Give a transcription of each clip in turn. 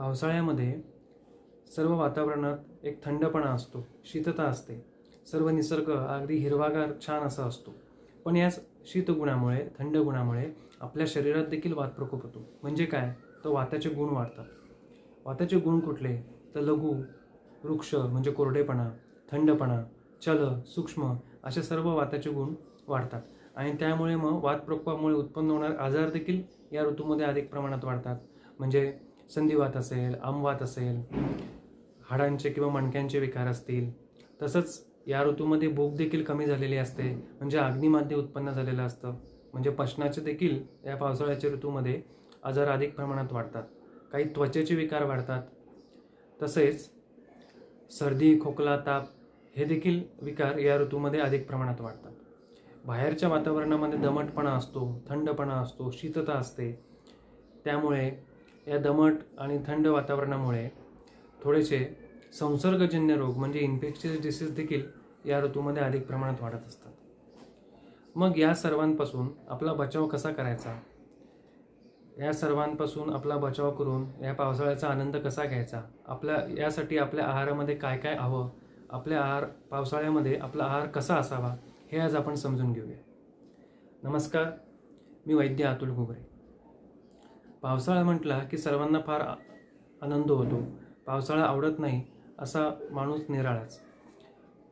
पावसाळ्यामध्ये सर्व वातावरणात एक थंडपणा असतो शीतता असते. सर्व निसर्ग अगदी हिरवागार छान असा असतो. पण याच शीतगुणामुळे थंड गुणामुळे आपल्या शरीरात देखील वात प्रकोप होतो. म्हणजे काय? तर वाताचे गुण वाढतात. वाताचे गुण कुठले? तर लघु वृक्ष म्हणजे कोरडेपणा थंडपणा चल सूक्ष्म असे सर्व वाताचे गुण वाढतात. आणि त्यामुळे मग वात प्रकोपामुळे उत्पन्न होणार आजार देखील या ऋतूमध्ये अधिक प्रमाणात वाढतात. म्हणजे संधिवात असेल आमवात असेल हाडांचे किंवा मणक्यांचे विकार असतील तसंच या ऋतूमध्ये भूक देखील कमी झालेली असते म्हणजे अग्निमाध्य उत्पन्न झालेलं असतं. म्हणजे पचनाचे देखील या पावसाळ्याच्या ऋतूमध्ये आजार अधिक प्रमाणात वाढतात. काही त्वचेचे विकार वाढतात. तसेच सर्दी खोकला ताप हे देखील विकार या ऋतूमध्ये अधिक प्रमाणात वाढतात. बाहेरच्या वातावरणामध्ये दमटपणा असतो थंडपणा असतो शीतता असते. त्यामुळे या दमट आणि थंड वातावरणामुळे थोडेसे संसर्गजन्य रोग म्हणजे इन्फेक्शियस डिसीज देखील या ऋतूमध्ये अधिक प्रमाणात वाढत असतात. मग या सर्वांपासून आपला बचाव कसा करायचा? या सर्वांपासून आपला बचाव करून या पावसाळ्याचा आनंद कसा घ्यायचा? आपल्या यासाठी आपल्या आहारामध्ये काय काय हवं? आपल्या आहार पावसाळ्यामध्ये आपला आहार कसा असावा? हे आज आपण समजून घेऊया. नमस्कार मी वैद्य अतुल घुगरे. पावसाळा म्हटला की सर्वांना फार आनंद होतो. पावसाळा आवडत नाही असा माणूस निराळाच.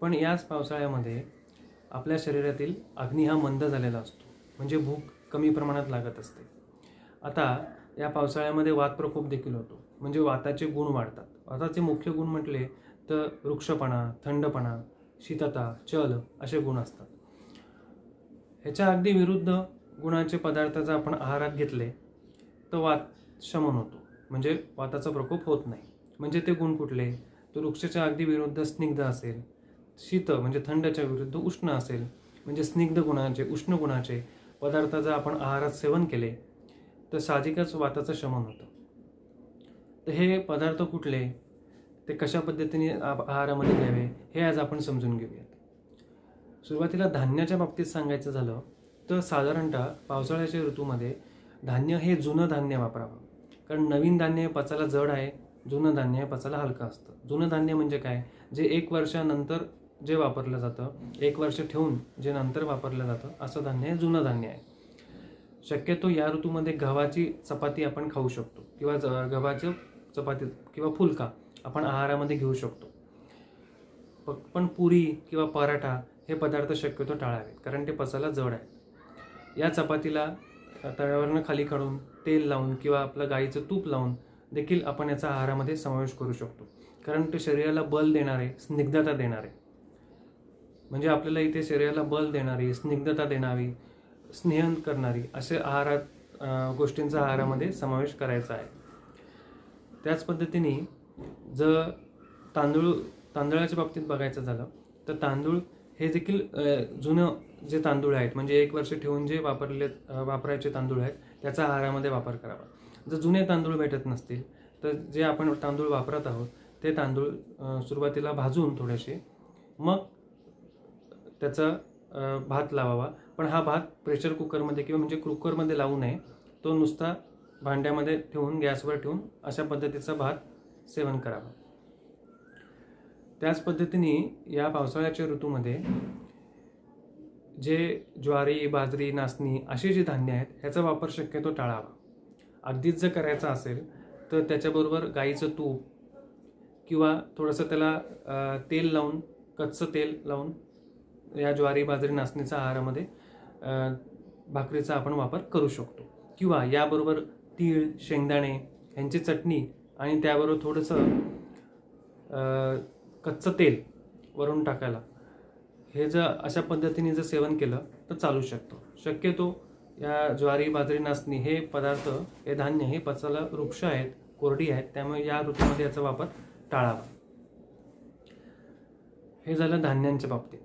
पण याच पावसाळ्यामध्ये आपल्या शरीरातील अग्नी हा मंद झालेला असतो. म्हणजे भूक कमी प्रमाणात लागत असते. आता या पावसाळ्यामध्ये वात प्रकोप देखील होतो. म्हणजे वाताचे गुण वाढतात. वाताचे मुख्य गुण म्हटले तर वृक्षपणा थंडपणा शीतता चल असे गुण असतात. ह्याच्या अगदी विरुद्ध गुणाचे पदार्थ जर आपण आहारात घेतले तर वात शमन होतो. म्हणजे वाताचा प्रकोप होत नाही. म्हणजे ते गुण कुठले? तर वृक्षाच्या अगदी विरुद्ध स्निग्ध असेल. शीत म्हणजे थंडच्या विरुद्ध उष्ण असेल. म्हणजे स्निग्ध गुणाचे उष्ण गुणाचे पदार्थ जर आपण आहारात सेवन केले तर साहजिकच वाताचं शमन होतं. तर हे पदार्थ कुठले? ते कशा पद्धतीने आहारामध्ये घ्यावे? हे आज आपण समजून घेऊयात. सुरुवातीला धान्याच्या बाबतीत सांगायचं झालं तर साधारणतः पावसाळ्याच्या ऋतूमध्ये धान्य हे जुनं धान्य वापरावं. कारण नवीन धान्य हे पचायला जड आहे जुनं धान्य हे पचायला हलकं असतं. जुनं धान्य म्हणजे काय? जे एक वर्षानंतर जे वापरलं जातं एक वर्ष ठेवून जे नंतर वापरलं जातं असं धान्य हे जुनं धान्य आहे. शक्यतो या ऋतूमध्ये गव्हाची चपाती आपण खाऊ शकतो किंवा ज- गव्हाचं चपाती किंवा फुलका आपण आहारामध्ये घेऊ शकतो. पण पुरी किंवा पराठा हे पदार्थ शक्यतो टाळावेत कारण ते पचायला जड आहेत. या चपातीला तव्यावरनं खाली काढून तेल लावून किंवा आपलं गाईचं तूप लावून देखील आपण याचा आहारामध्ये समावेश करू शकतो. कारण ते शरीराला बल देणारे स्निग्धता देणारे. म्हणजे आपल्याला इथे शरीराला बल देणारी स्निग्धता देणारी स्नेहन करणारी असे आहारात गोष्टींचा आहारामध्ये समावेश करायचा आहे. त्याच पद्धतीने जर तांदूळ तांदळाच्या बाबतीत बघायचं झालं तर तांदूळ हे देखील जुनं जे तांदूळ आहेत म्हणजे एक वर्ष ठेवून जे वापरले वापरायचे तांदूळ आहेत त्याचा आहारामध्ये वापर करावा. जर जुने तांदूळ भेटत नसतील तर जे आपण तांदूळ वापरत आहोत ते तांदूळ सुरुवातीला भाजून थोडेसे मग त्याचा भात लावावा. पण हा भात प्रेशर कुकरमध्ये किंवा म्हणजे कुकरमध्ये लावू नये. तो नुसता भांड्यामध्ये ठेवून गॅसवर ठेवून अशा पद्धतीचा भात सेवन करावा. त्याच पद्धतीने या पावसाळ्याच्या ऋतूमध्ये जे ज्वारी बाजरी नाचणी अशी जी धान्य आहेत ह्याचा वापर शक्यतो टाळावा. अगदीच जर करायचा असेल तर त्याच्याबरोबर गाईचं तूप किंवा थोडंसं त्याला तेल लावून कच्चं तेल लावून या ज्वारी बाजरी नाचणीचा आहारामध्ये भाकरीचा आपण वापर करू शकतो. किंवा याबरोबर तीळ शेंगदाणे ह्यांची चटणी आणि त्याबरोबर थोडंसं कच्चं तेल वरून टाकायला हे जर अशा पद्धतीने जर सेवन केलं तर चालू शकतो. शक्यतो या ज्वारी बाजरी नाचणी हे पदार्थ हे धान्य हे पचायला वृक्ष आहेत कोरडी आहेत त्यामुळे या ऋतूमध्ये याचा वापर टाळावा. हे झालं धान्यांच्या बाबतीत.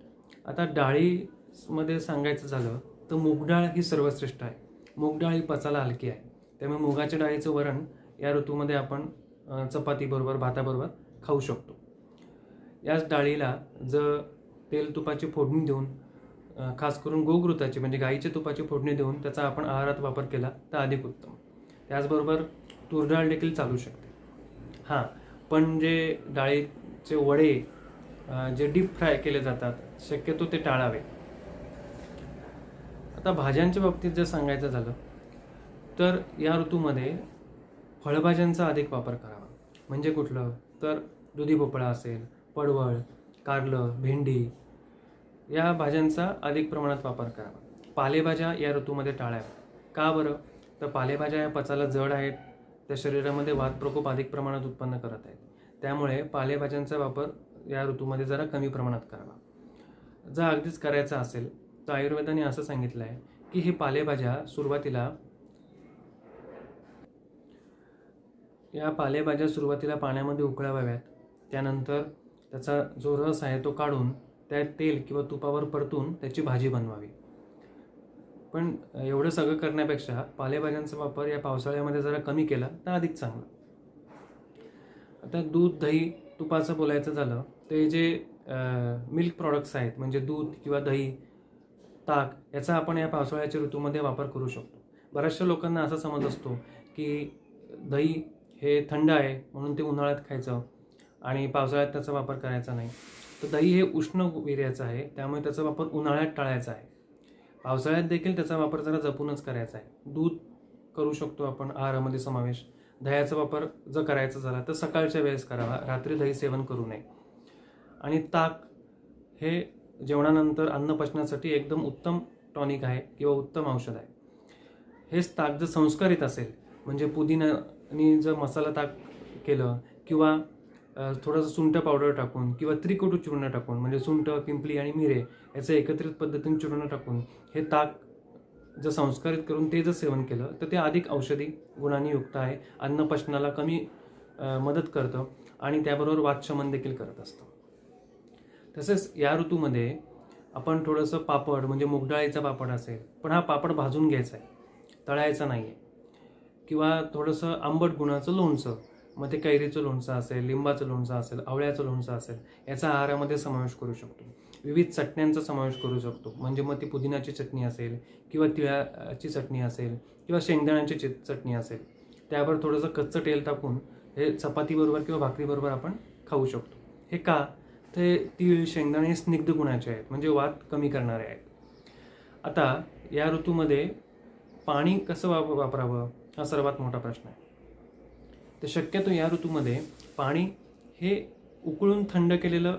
आता डाळीमध्ये सांगायचं झालं तर मूग डाळ ही सर्वश्रेष्ठ आहे. मूगडाळ ही पचायला हलकी आहे. त्यामुळे मुगाच्या डाळीचं वरण या ऋतूमध्ये आपण चपातीबरोबर भाताबरोबर खाऊ शकतो. याच डाळीला जर तेल तुपाची फोडणी देऊन खास करून गोघृताची म्हणजे गाईच्या तुपाची फोडणी देऊन त्याचा आपण आहारात वापर केला तर अधिक उत्तम. त्याचबरोबर तूर डाळ देखील चालू शकते. हां पण जे डाळीचे वडे जे डीप फ्राय केले जातात शक्यतो ते टाळावे. आता भाज्यांच्या बाबतीत जर सांगायचं झालं तर या ऋतूमध्ये फळभाज्यांचा अधिक वापर करावा. म्हणजे कुठलं? तर दुधी भोपळा असेल पडवळ कारलं भेंडी या भाज्यांचा अधिक प्रमाणात वापर करावा. पालेभाज्या या ऋतूमध्ये टाळाव्या का बरं? तर पालेभाज्या या पचाला जड आहेत. त्या शरीरामध्ये वात प्रकोप अधिक प्रमाणात उत्पन्न करत आहेत. त्यामुळे पालेभाज्यांचा वापर या ऋतूमध्ये जरा कमी प्रमाणात करावा. जर अगदीच करायचा असेल तर आयुर्वेदाने असं सांगितलं आहे की हे पालेभाज्या सुरुवातीला या पालेभाज्या सुरुवातीला पाण्यामध्ये उकळाव्यात. त्यानंतर त्याचा जो रस आहे तो काढून त्या तेल किंवा तुपावर परतून त्याची भाजी बनवावी. पण एवढं सगळं करण्यापेक्षा पालेभाज्यांचा वापर या पावसाळ्यामध्ये जरा कमी केला तर अधिक चांगलं. आता दूध दही तुपाचं बोलायचं झालं ते जे मिल्क प्रॉडक्ट्स आहेत म्हणजे दूध किंवा दही ताक याचा आपण या पावसाळ्याच्या ऋतूमध्ये वापर करू शकतो. बऱ्याचशा लोकांना असा समज असतो की दही हे थंड आहे म्हणून ते उन्हाळ्यात खायचं आणि पावसाळ्यात त्याचा वापर करायचा नाही. तर दही हे उष्ण वीर्याचं आहे. त्यामुळे त्याचा वापर उन्हाळ्यात टाळायचा आहे. पावसाळ्यात देखील त्याचा वापर जरा जपूनच करायचा आहे. दूध करू शकतो आपण आहारामध्ये समावेश. दह्याचा वापर जर करायचा झाला तर सकाळच्या वेळेस करावा. रात्री दही सेवन करू नये. आणि ताक हे जेवणानंतर अन्न पचण्यासाठी एकदम उत्तम टॉनिक आहे किंवा उत्तम औषध आहे. हेच ताक जर संस्कारित असेल म्हणजे पुदिनानी जर मसाला ताक केलं किंवा थोडंसं सुंठ पावडर टाकून किंवा त्रिकोटू चूर्ण टाकून म्हणजे सुंठ पिंपली आणि मिरे याचं एकत्रित पद्धतीने चूर्ण टाकून हे ताक जर संस्कारित करून ते जर सेवन केलं तर ते अधिक औषधी गुणांनी युक्त आहे अन्न पचनाला कमी मदत करतं आणि त्याबरोबर वातशमन देखील करत असतं. तसेच या ऋतूमध्ये आपण थोडंसं पापड म्हणजे मुगडाळीचा पापड असेल पण हा पापड भाजून घ्यायचा आहे तळायचा नाही आहे किंवा थोडंसं आंबट गुणाचं लोणचं मग ते कैरीचं लोणचं असेल लिंबाचं लोणचं असेल आवळ्याचं लोणचं असेल याचा आहारामध्ये समावेश करू शकतो. विविध चटण्यांचा समावेश करू शकतो. म्हणजे मग ती पुदिनाची चटणी असेल किंवा तिळाची चटणी असेल किंवा शेंगदाण्याची चि- चटणी असेल. त्यावर थोडंसं कच्चं तेल टाकून हे चपातीबरोबर किंवा भाकरीबरोबर आपण खाऊ शकतो. हे का? ते तीळ शेंगदाणे हे स्निग्ध गुणाचे आहेत. म्हणजे वात कमी करणारे आहेत. आता या ऋतूमध्ये पाणी कसं वाप वापरावं? हा सर्वात मोठा प्रश्न आहे. तर शक्यतो या ऋतूमध्ये पाणी हे उकळून थंड केलेलं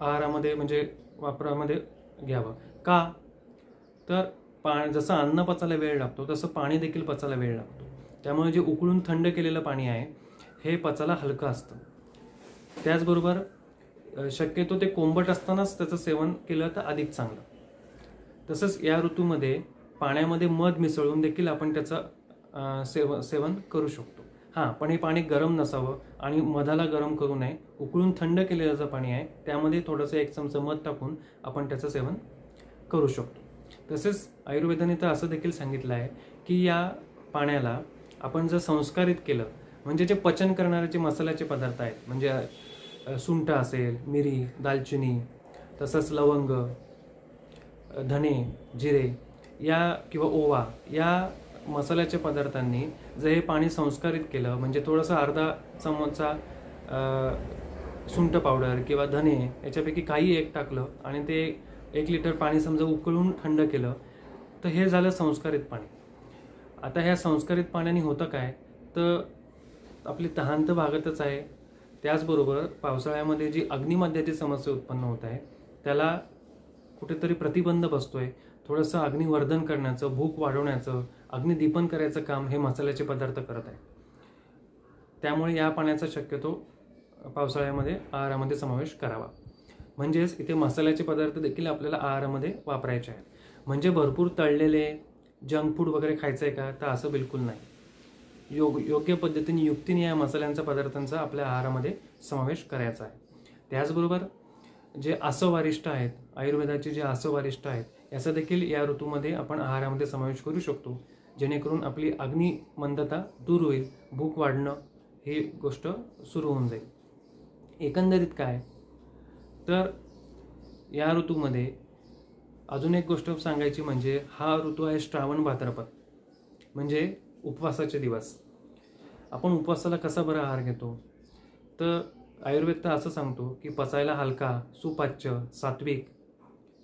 आहारामध्ये म्हणजे वापरामध्ये घ्यावं. का? तर पा जसं अन्न पचायला वेळ लागतो तसं पाणी देखील पचायला वेळ लागतो. त्यामुळे जे उकळून थंड केलेलं पाणी आहे हे पचायला हलकं असतं. त्याचबरोबर शक्यतो ते कोंबट असतानाच त्याचं सेवन केलं तर अधिक चांगलं. तसंच या ऋतूमध्ये पाण्यामध्ये मध मिसळून देखील आपण त्याचं सेव सेवन करू शकतो. हां पण हे पाणी गरम नसावं आणि मधाला गरम करू नये. उकळून थंड केलेलं जे पाणी आहे त्यामध्ये थोडंसं एक चमचा मध टाकून आपण त्याचं सेवन करू शकतो. तसेच आयुर्वेदाने तर असं देखील सांगितलं आहे की या पाण्याला आपण जर संस्कारित केलं म्हणजे जे पचन करणारे जे मसाल्याचे पदार्थ आहेत म्हणजे सुंठ असेल मिरी दालचिनी तसंच लवंग धणे धने जिरे या किंवा ओवा या मसाल्याच्या पदार्थांनी जर हे पाणी संस्कारित केलं म्हणजे थोडंसं अर्धा चमचा सुंठ पावडर किंवा धने याच्यापैकी काही एक टाकलं आणि ते एक लिटर पाणी समजा उकळून थंड केलं तर हे झालं संस्कारित पाणी. आता ह्या संस्कारित पाण्याने होतं काय? तर आपली तहान तर भागतच आहे. त्याचबरोबर पावसाळ्यामध्ये जी अग्निमध्याची समस्या उत्पन्न होत आहे त्याला कुठेतरी प्रतिबंध बसतोय. थोडंसं अग्निवर्धन करण्याचं भूक वाढवण्याचं अग्निदीपन करायचं काम हे मसाल्याचे पदार्थ करत आहे. त्यामुळे या पाण्याचा शक्यतो पावसाळ्यामध्ये आहारामध्ये समावेश करावा. म्हणजेच इथे मसाल्याचे पदार्थ देखील आपल्याला आहारामध्ये वापरायचे आहेत. म्हणजे भरपूर तळलेले जंक फूड वगैरे खायचं आहे का? तर असं बिलकुल नाही. योग योग्य पद्धतीने युक्तीने या मसाल्यांचा पदार्थांचा आपल्या आहारामध्ये समावेश करायचा आहे. त्याचबरोबर जे आसवारिष्ट आहेत आयुर्वेदाचे जे आसवारिष्ट आहेत याचा देखील या ऋतूमध्ये आपण आहारामध्ये समावेश करू शकतो. जेणेकरून आपली अग्निमंदता दूर होईल भूक वाढणं ही गोष्ट सुरू होऊन जाईल. एकंदरीत काय? तर या ऋतूमध्ये अजून एक गोष्ट सांगायची म्हणजे हा ऋतू आहे श्रावण भाद्रपद म्हणजे उपवासाचे दिवस. आपण उपवासाला कसा बरा आहार घेतो? तर आयुर्वेद तर असं सांगतो की पचायला हलका सुपाच्य सात्विक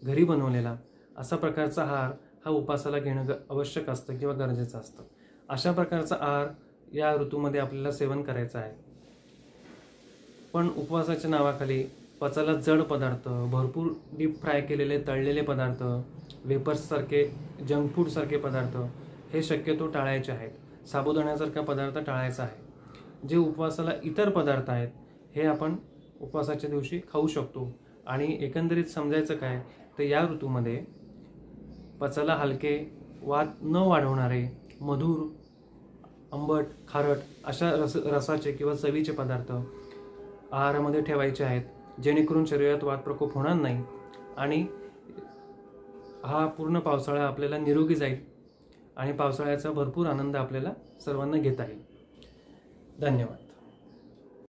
घरी बनवलेला असा प्रकारचा आहार हा उपासाला घेणं ग- आवश्यक असतं किंवा गरजेचं असतं. अशा प्रकारचा आहार या ऋतूमध्ये आपल्याला सेवन करायचं आहे. पण उपवासाच्या नावाखाली पचायला जड पदार्थ भरपूर डीप फ्राय केलेले तळलेले पदार्थ वेपर्ससारखे जंक फूडसारखे पदार्थ हे शक्यतो टाळायचे आहेत. साबुदाण्यासारखा पदार्थ टाळायचा आहे. जे उपवासाला इतर पदार्थ आहेत हे आपण उपवासाच्या दिवशी खाऊ शकतो. आणि एकंदरीत समजायचं काय तर या ऋतूमध्ये पचायला हलके वाद न वाढवणारे मधुर आंबट खारट अशा रस रसाचे किंवा चवीचे पदार्थ आहारामध्ये ठेवायचे आहेत जेणेकरून शरीरात वाद प्रकोप होणार नाही आणि हा पूर्ण पावसाळा आपल्याला निरोगी जाईल आणि पावसाळ्याचा भरपूर आनंद आपल्याला सर्वांना घेता येईल. धन्यवाद.